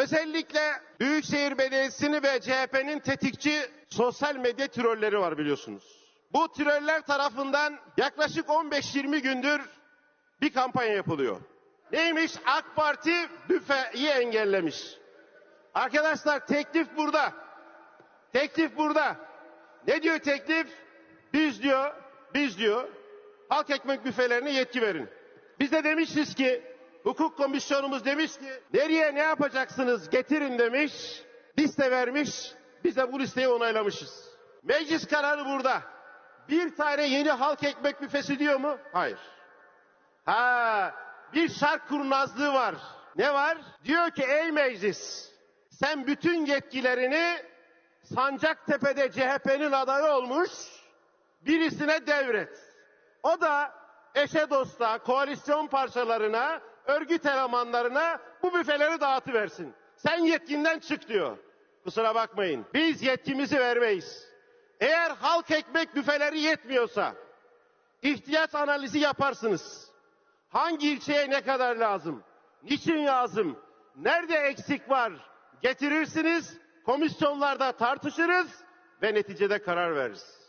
Özellikle Büyükşehir Belediyesi'ni ve CHP'nin tetikçi sosyal medya trolleri var biliyorsunuz. Bu troller tarafından yaklaşık 15-20 gündür bir kampanya yapılıyor. Neymiş? AK Parti büfeyi engellemiş. Arkadaşlar teklif burada. Teklif burada. Ne diyor teklif? Biz diyor, biz diyor halk ekmek büfelerine yetki verin. Biz de demişiz ki hukuk komisyonumuz demiş ki nereye ne yapacaksınız getirin demiş. Liste vermiş. Biz de bu listeyi onaylamışız. Meclis kararı burada. Bir tane yeni halk ekmek büfesi diyor mu? Hayır. Ha, bir şark kurnazlığı var. Ne var? Diyor ki ey meclis sen bütün yetkilerini Sancaktepe'de CHP'nin adayı olmuş birisine devret. O da eşe dosta, koalisyon parçalarına, örgüt elemanlarına bu büfeleri dağıtıversin. Sen yetkinden çık diyor. Kusura bakmayın. Biz yetkimizi vermeyiz. Eğer halk ekmek büfeleri yetmiyorsa ihtiyaç analizi yaparsınız. Hangi ilçeye ne kadar lazım? Niçin lazım? Nerede eksik var? Getirirsiniz, komisyonlarda tartışırız ve neticede karar veririz.